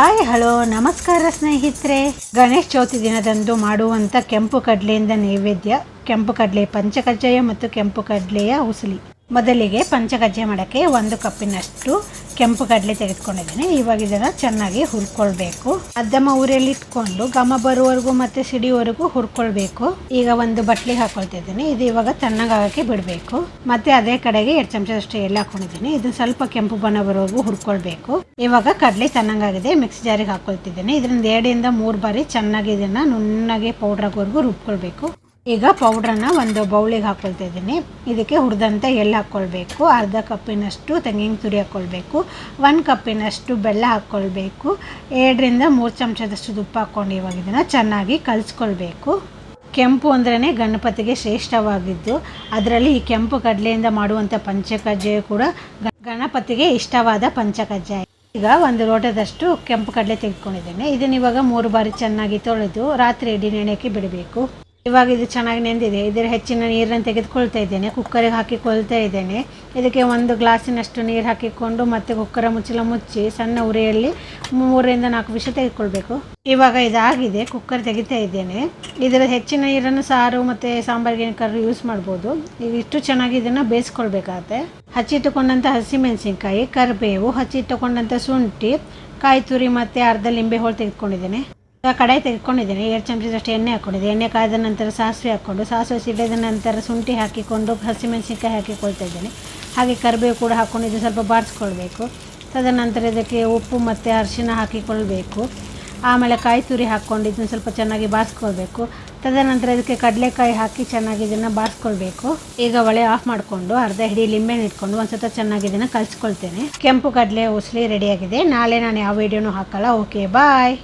Hi, hello, ನಮಸ್ಕಾರ ಸ್ನೇಹಿತರೆ. ಗಣೇಶ ಚೌತಿ ದಿನದಂದು ಮಾಡುವಂಥ ಕೆಂಪು ಕಡಲೆಯಿಂದ ನೈವೇದ್ಯ, ಕೆಂಪು ಕಡಲೆ ಪಂಚಕಜ್ಜಾಯ ಮತ್ತು ಕೆಂಪು ಕಡಲೆಯ ಉಸುಲಿ. ಮೊದಲಿಗೆ ಪಂಚಕಜ್ಜಾಯ ಮಾಡೋಕ್ಕೆ ಒಂದು ಕಪ್ಪಿನಷ್ಟು ಕೆಂಪು ಕಡಲೆ ತೆಗೆದುಕೊಂಡಿದ್ದೀನಿ. ಇವಾಗ ಇದನ್ನು ಚೆನ್ನಾಗಿ ಹುರ್ಕೊಳ್ಬೇಕು. ಮಧ್ಯಮ ಊರಲ್ಲಿ ಇಟ್ಕೊಂಡು ಘಮ ಬರುವವರೆಗೂ ಮತ್ತೆ ಸಿಡಿವರೆಗೂ ಹುರ್ಕೊಳ್ಬೇಕು. ಈಗ ಒಂದು ಬಟ್ಲಿಗೆ ಹಾಕೊಳ್ತಿದ್ದೀನಿ. ಇದು ಇವಾಗ ತಣ್ಣಗಾಗಕ್ಕೆ ಬಿಡಬೇಕು. ಮತ್ತೆ ಅದೇ ಕಡೆಗೆ ಎರಡು ಚಮಚದಷ್ಟು ಎಲ್ಲ ಹಾಕೊಂಡಿದ್ದೀನಿ. ಇದು ಸ್ವಲ್ಪ ಕೆಂಪು ಬಣ್ಣ ಬರುವವರೆಗೂ ಹುರ್ಕೊಳ್ಬೇಕು. ಇವಾಗ ಕಡಲೆ ತಣ್ಣಗಾಗಿದೆ. ಮಿಕ್ಸ್ ಜಾರಿಗೆ ಹಾಕೊಳ್ತಿದ್ದೀನಿ. ಇದರಿಂದ ಎರಡರಿಂದ ಮೂರು ಬಾರಿ ಚೆನ್ನಾಗಿ ಇದನ್ನು ನುಣ್ಣಗೆ ಪೌಡರ್ ಆಗೋವರೆಗೂ ರುಬ್ಕೊಳ್ಬೇಕು. ಈಗ ಪೌಡ್ರನ್ನ ಒಂದು ಬೌಲಿಗೆ ಹಾಕ್ಕೊಳ್ತಾ ಇದ್ದೀನಿ. ಇದಕ್ಕೆ ಹುರಿದಂತೆ ಎಳ್ಳು ಹಾಕ್ಕೊಳ್ಬೇಕು ಅರ್ಧ ಕಪ್ಪಿನಷ್ಟು ತೆಂಗಿನ ತುರಿ ಹಾಕ್ಕೊಳ್ಬೇಕು ಒಂದು ಕಪ್ಪಿನಷ್ಟು ಬೆಲ್ಲ ಹಾಕ್ಕೊಳ್ಬೇಕು ಎರಡರಿಂದ ಮೂರು ಚಮಚದಷ್ಟು ತುಪ್ಪ ಹಾಕ್ಕೊಂಡು ಇವಾಗ ಇದನ್ನು ಚೆನ್ನಾಗಿ ಕಲಿಸ್ಕೊಳ್ಬೇಕು. ಕೆಂಪು ಅಂದ್ರೇ ಗಣಪತಿಗೆ ಶ್ರೇಷ್ಠವಾಗಿದ್ದು, ಅದರಲ್ಲಿ ಈ ಕೆಂಪು ಕಡಲೆಯಿಂದ ಮಾಡುವಂಥ ಪಂಚಕಜ್ಜಾಯ ಕೂಡ ಗಣಪತಿಗೆ ಇಷ್ಟವಾದ ಪಂಚಕಜ್ಜಾಯ ಈಗ ಒಂದು ಲೋಟದಷ್ಟು ಕೆಂಪು ಕಡಲೆ ತೆಗೆದುಕೊಂಡಿದ್ದೇನೆ. ಇದನ್ನು ಇವಾಗ ಮೂರು ಬಾರಿ ಚೆನ್ನಾಗಿ ತೊಳೆದು ರಾತ್ರಿ ಇಡೀ ನೆನೆಯಕ್ಕೆ ಬಿಡಬೇಕು. ಇವಾಗ ಇದು ಚೆನ್ನಾಗಿ ನೆಂದಿದೆ. ಇದರ ಹೆಚ್ಚಿನ ನೀರನ್ನು ತೆಗೆದುಕೊಳ್ತಾ ಇದ್ದೇನೆ. ಕುಕ್ಕರಿಗೆ ಹಾಕಿಕೊಳ್ತಾ ಇದ್ದೇನೆ. ಇದಕ್ಕೆ ಒಂದು ಗ್ಲಾಸಿನಷ್ಟು ನೀರು ಹಾಕಿಕೊಂಡು ಮತ್ತೆ ಕುಕ್ಕರ ಮುಚ್ಚಲ ಮುಚ್ಚಿ ಸಣ್ಣ ಉರಿಯಲ್ಲಿ ಮೂರರಿಂದ ನಾಲ್ಕು ವಿಷ ತೆಗೆದುಕೊಳ್ಬೇಕು. ಇವಾಗ ಇದಾಗಿದೆ. ಕುಕ್ಕರ್ ತೆಗಿತಾ ಇದ್ದೇನೆ. ಇದರ ಹೆಚ್ಚಿನ ನೀರನ್ನು ಸಾರು ಮತ್ತು ಸಾಂಬಾರಿಗೆ ಕರ್ರಿ ಯೂಸ್ ಮಾಡ್ಬೋದು. ಈಗ ಇಷ್ಟು ಚೆನ್ನಾಗಿ ಇದನ್ನು ಬೇಯಿಸ್ಕೊಳ್ಬೇಕಾಗತ್ತೆ. ಹಚ್ಚಿಟ್ಟುಕೊಂಡಂಥ ಹಸಿಮೆಣಸಿನ್ಕಾಯಿ, ಕರಿಬೇವು ಹಚ್ಚಿಟ್ಟುಕೊಂಡಂಥ ಶುಂಠಿ ಕಾಯಿ ತುರಿ ಮತ್ತು ಅರ್ಧ ಲಿಂಬೆ ಹೋಳು ತೆಗೆದುಕೊಂಡಿದ್ದೇನೆ. ಕಡಾಯಿ ತೆಗೆದುಕೊಂಡಿದ್ದೇನೆ. ಎರಡು ಚಮಚದಷ್ಟು ಎಣ್ಣೆ ಹಾಕ್ಕೊಂಡಿದ್ದೆ. ಎಣ್ಣೆ ಕಾಯ್ದ ನಂತರ ಸಾಸಿವೆ ಹಾಕ್ಕೊಂಡು, ಸಾಸಿವೆ ಸಿಡಿದ ನಂತರ ಶುಂಠಿ ಹಾಕಿಕೊಂಡು, ಹಸಿಮೆಣಸಿನ್ಕಾಯಿ ಹಾಕಿಕೊಳ್ತಾ ಇದ್ದೇನೆ. ಹಾಗೆ ಕರಿಬೇವು ಕೂಡ ಹಾಕ್ಕೊಂಡು ಇದು ಸ್ವಲ್ಪ ಬಾಡಿಸ್ಕೊಳ್ಬೇಕು ತದನಂತರ ಇದಕ್ಕೆ ಉಪ್ಪು ಮತ್ತು ಅರಿಶಿನ ಹಾಕಿಕೊಳ್ಬೇಕು. ಆಮೇಲೆ ಕಾಯಿ ತುರಿ ಹಾಕ್ಕೊಂಡು ಇದನ್ನು ಸ್ವಲ್ಪ ಚೆನ್ನಾಗಿ ಬಾರಿಸ್ಕೊಳ್ಬೇಕು. ತದನಂತರ ಇದಕ್ಕೆ ಕಡಲೆಕಾಯಿ ಹಾಕಿ ಚೆನ್ನಾಗಿ ಇದನ್ನು ಬಾರಿಸ್ಕೊಳ್ಬೇಕು. ಈಗ ಒಳೆ ಆಫ್ ಮಾಡಿಕೊಂಡು ಅರ್ಧ ಹಿಡಿ ಲಿಂಬೆಹಣ್ಣು ಇಟ್ಕೊಂಡು ಒಂದು ಸತ ಚೆನ್ನಾಗಿ ಇದನ್ನು ಕಲಿಸ್ಕೊಳ್ತೇನೆ. ಕೆಂಪು ಕಡಲೆ ಉಸಲಿ ರೆಡಿಯಾಗಿದೆ ನಾಳೆ ನಾನು ಯಾವ ವಿಡಿಯೋನೂ ಹಾಕಲ್ಲ. Okay bye